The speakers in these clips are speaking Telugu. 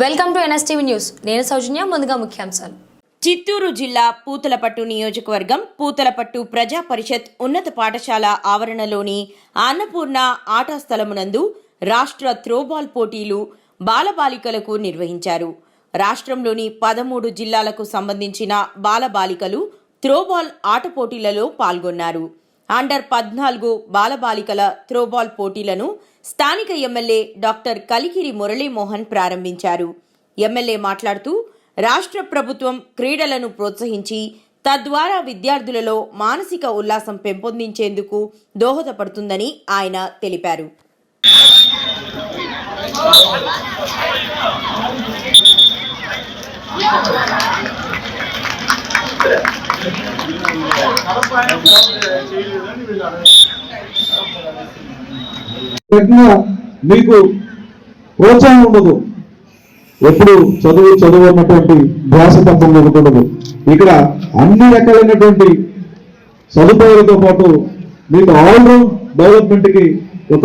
Welcome to NSTV news. నేను సౌజన్య ముందుగా ముఖ్యాంశాలు. చిత్తూరు జిల్లా పూతలపట్టు నియోజకవర్గం పూతలపట్టు ప్రజా పరిషత్ ఉన్నత పాఠశాల ఆవరణలోని అన్నపూర్ణ ఆటా స్థలమునందు రాష్ట్ర త్రోబాల్ పోటీలు బాలబాలికలకు నిర్వహించారు. రాష్ట్రంలోని పదమూడు జిల్లాలకు సంబంధించిన బాలబాలికలు త్రోబాల్ ఆట పోటీలలో పాల్గొన్నారు. అండర్ పద్నాలుగు బాలబాలికల త్రోబాల్ పోటీలను స్థానిక ఎమ్మెల్యే డాక్టర్ కలికిరి మురళీమోహన్ ప్రారంభించారు. ఎమ్మెల్యే మాట్లాడుతూ రాష్ట్ర ప్రభుత్వం క్రీడలను ప్రోత్సహించి తద్వారా విద్యార్థులలో మానసిక ఉల్లాసం పెంపొందించేందుకు దోహదపడుతుందని ఆయన తెలిపారు. మీకు ప్రోత్సాహం ఉండదు. ఎప్పుడు చదువు చదువు అన్నటువంటి ధ్యాస తత్వం ఉండదు. ఇక్కడ అన్ని రకాలైనటువంటి సదుపాయాలతో పాటు మీకు ఆల్రౌండ్ డెవలప్మెంట్కి ఒక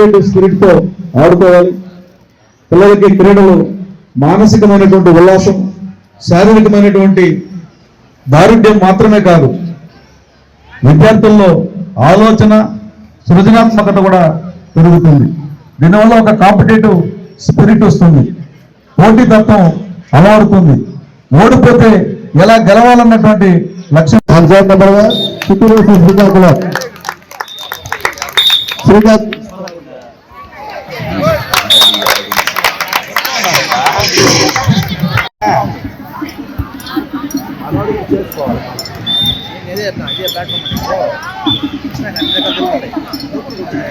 స్పిరిట్తో ఆడుకోవాలి. పిల్లలకి క్రీడలు మానసికమైనటువంటి ఉల్లాసం శారీరకమైనటువంటి దారుఢ్యం మాత్రమే కాదు. విద్యార్థుల్లో ఆలోచన సృజనాత్మకత కూడా పెరుగుతుంది. దీనివల్ల ఒక కాంపిటేటివ్ స్పిరిట్ వస్తుంది. పోటీతత్వం అలవారుతుంది. ఓడిపోతే ఎలా గెలవాలన్నటువంటి లక్ష్యం పంచాయత్ నెంబర్గా చిత్తూరు శ్రీకాకుళం శ్రీకాకుళం ఇదే అట్లా ఇదే ప్లాట్ఫామ్ అంటే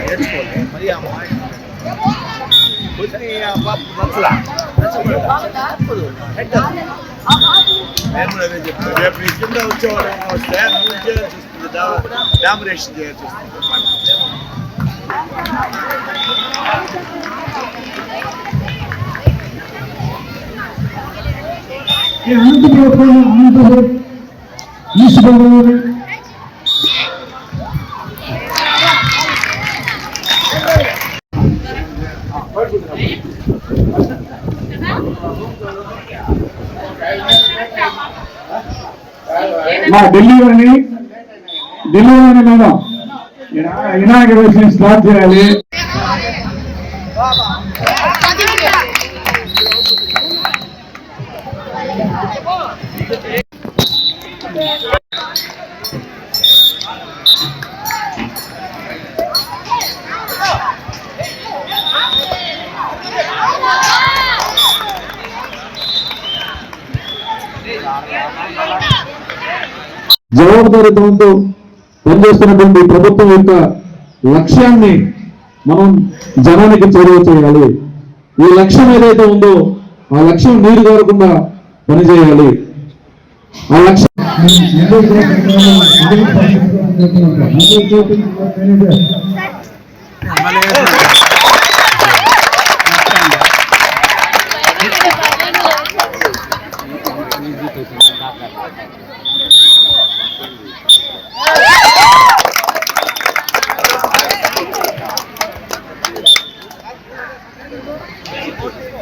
నేర్చుకోవాలి. మరి ఆ మాట కూర్చొని ఆ పాప నచ్చలా నచ్చకూడదు హెడ్ నేను కూడా అదే చెప్తాను రేపు నీ కింద వచ్చేవాడు వస్తే నువ్వు చేయాల్సి వస్తుంది డామినేషన్ చేయాల్సి వస్తుంది. అనంతపురం అనంతపురం ఈస్ట్ గోదావరి మా ఢిల్లీ వారిని ఢిల్లీ వారిని మేడం ఇనాగ్రేషన్ స్టార్ట్ చేయాలి. జవాబుదారితనంతో పనిచేస్తున్నటువంటి ప్రభుత్వం యొక్క లక్ష్యాన్ని మనం జనానికి చేరువ చేయాలి. ఈ లక్ష్యం ఏదైతే ఉందో ఆ లక్ష్యం నీరు కారకుండా పనిచేయాలి. ఆ లక్ష్యం ఇప్పుడు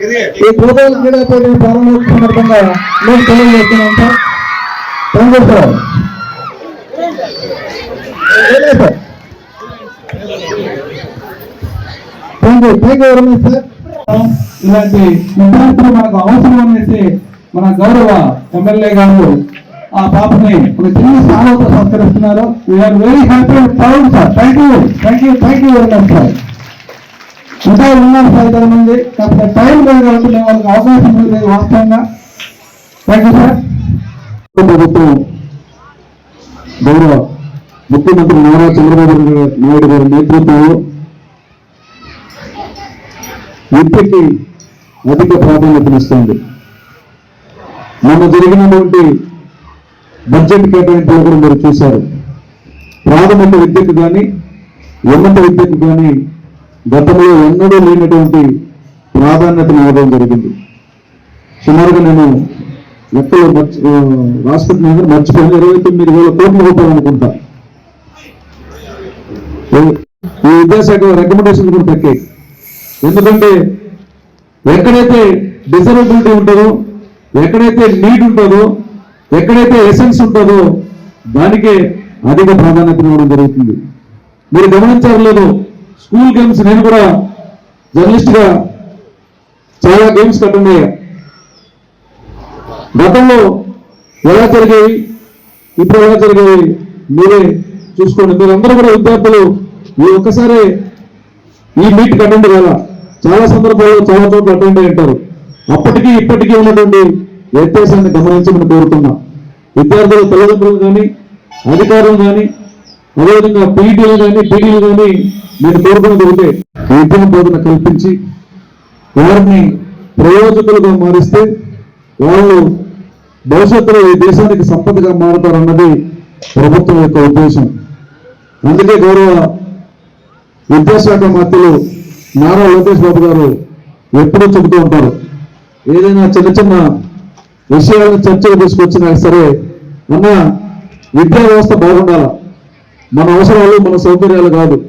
ఈ గ్లోబల్ క్రీడా పోటీ ప్రారంభోత్సవ సందర్భంగా మేము తెలియజేస్తున్నాం sir. Thank thank you thank you very much sir. ఇలాంటి విద్యార్థులు మనకు అవసరం అనేసి మన గౌరవ ఎమ్మెల్యే గారు ఆ పాపని ఒక చిన్న స్థానంతో సత్కరిస్తున్నారు we're very happy proud sir thank you thank you thank you very much sir ఇంకా ఉన్నారు సార్ మంది. కాకపోతే టైం లేదు కాబట్టి వాళ్ళకి అవకాశం లేదు వాస్తవంగా. థ్యాంక్ యూ సార్ ప్రభుత్వం గౌరవ ముఖ్యమంత్రి నారా చంద్రబాబు నాయుడు గారి నేతృత్వంలో విద్యకి అధిక ప్రాధాన్యతనిస్తుంది మొన్న జరిగినటువంటి బడ్జెట్ కేటాయింపులు కూడా మీరు చూశారు. ప్రాథమిక విద్యకు కానీ ఉన్నత విద్యకు కానీ గతంలో ఎన్నడూ లేనటువంటి ప్రాధాన్యతను ఇవ్వడం జరిగింది. సుమారుగా నేను లెక్కలు మర్చి రాసుకుంటున్నాను మర్చిపోయిన. ఇరవై తొమ్మిది వేల కోట్ల రూపాయలు అనుకుంటా ఈ- విద్యాశాఖ రికమెండేషన్ కూడా తక్కే. ఎందుకంటే ఎక్కడైతే డిజర్వబిలిటీ ఉంటుందో ఎక్కడైతే నీడ్ ఉంటుందో ఎక్కడైతే ఎసెన్స్ ఉంటుందో దానికే అధిక ప్రాధాన్యత ఇవ్వడం జరుగుతుంది. మీరు గమనించారు లేదు స్కూల్ గేమ్స్ నేను కూడా జర్నలిస్ట్గా చాలా గేమ్స్ అటెండ్ గతంలో ఎలా జరిగేవి ఇప్పుడు ఎలా జరిగేవి మీరే చూసుకోండి. మీరందరూ కూడా విద్యార్థులు ఈ ఒక్కసారి ఈ మీట్ అటెండ్ కాల చాలా సందర్భాల్లో చాలా చోట్ల అటెండ్ అయి ఉంటారు. ఇప్పటికీ ఉన్నటువంటి వ్యత్యాసాన్ని గమనించమని కోరుతున్నా. విద్యార్థులు తల్లిదండ్రులు కానీ అధికారులు కానీ అదేవిధంగా పీటీలు కానీ పీడీలు కానీ నేను కోరుకున్నది ఒకటే విద్యా బోధన కల్పించి వారిని ప్రయోజకులుగా మారిస్తే వాళ్ళు భవిష్యత్తులో ఈ దేశానికి సంపదగా మారుతారన్నది ప్రభుత్వం యొక్క ఉద్దేశం. అందుకే గౌరవ విద్యాశాఖ మంత్రులు నారా లోకేష్ బాబు గారు ఎప్పుడూ చెబుతూ ఉంటారు ఏదైనా చిన్న చిన్న విషయాలను చర్చకు తీసుకొచ్చినా సరే అన్న విద్యా వ్యవస్థ బాగుండాలా? మన అవసరాలు మన సౌకర్యాలు కాదు.